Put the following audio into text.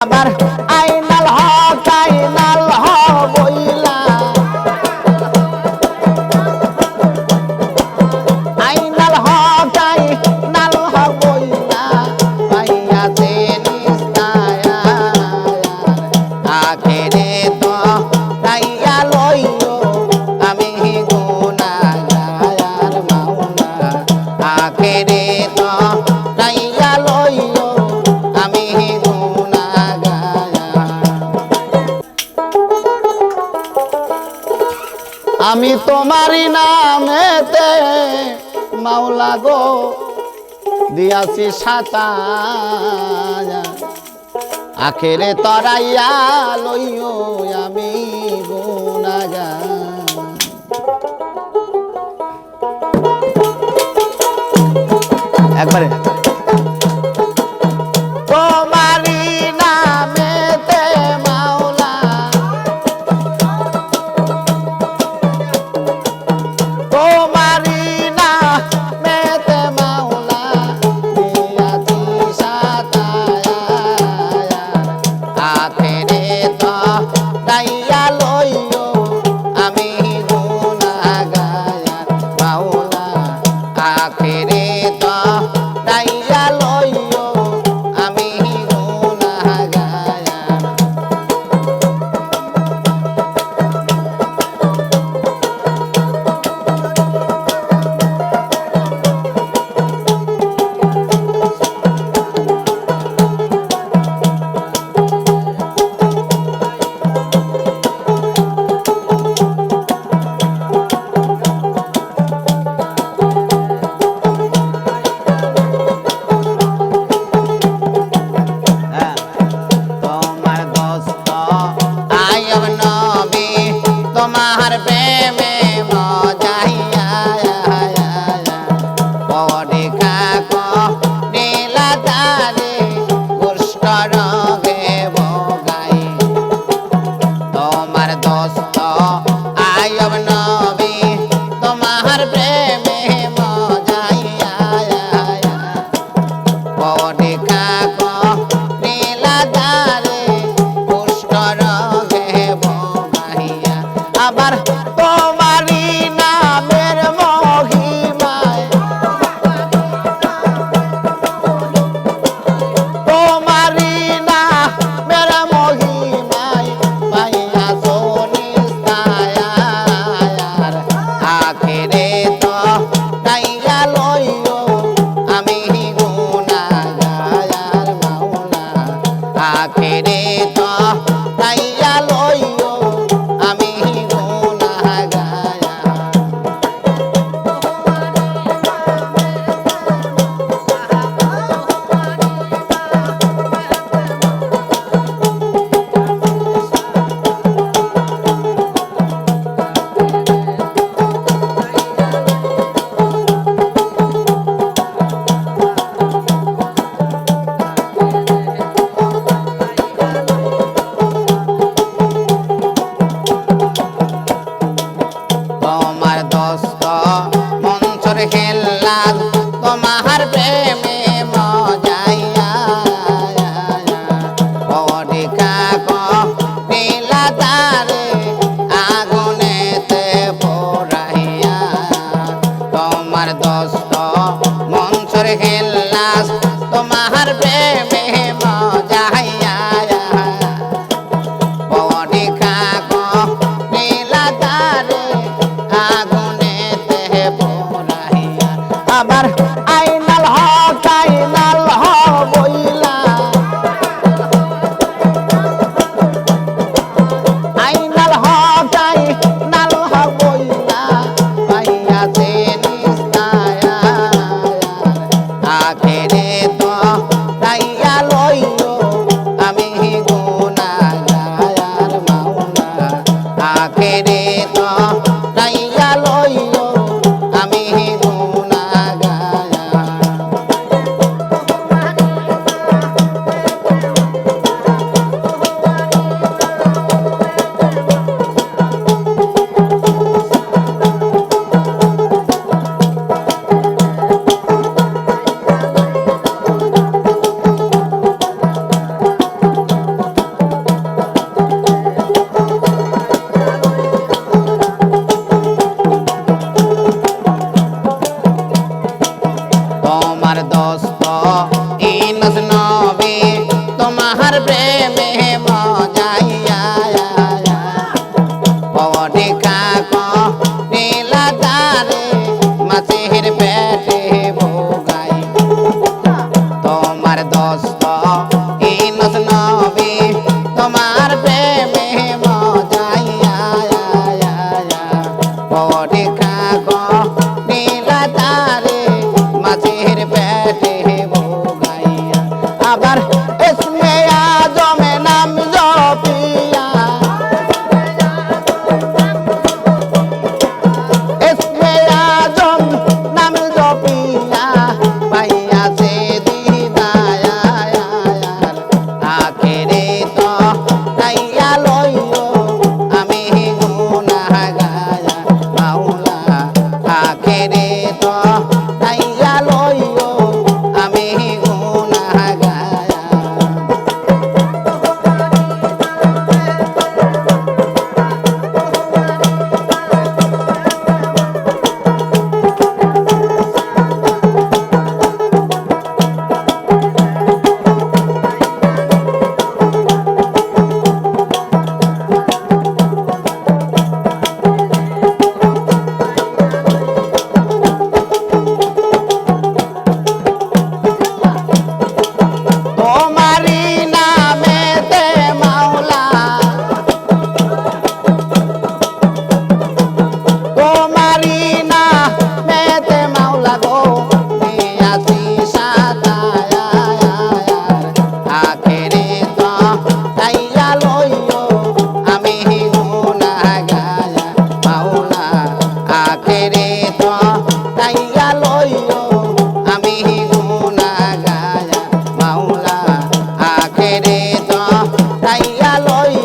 আবার আইন আমি তোমারই নামেতে মাওলা গো দিয়াছি সাতা আখেরে তরাইয়া লইও আমি গুণাগা একবারে। খেলা তোমার প্রেমে মজাইয়া। অধিকা নীলা তারে আগুনেতে পড়াইয়া। তোমার দশ না I love you.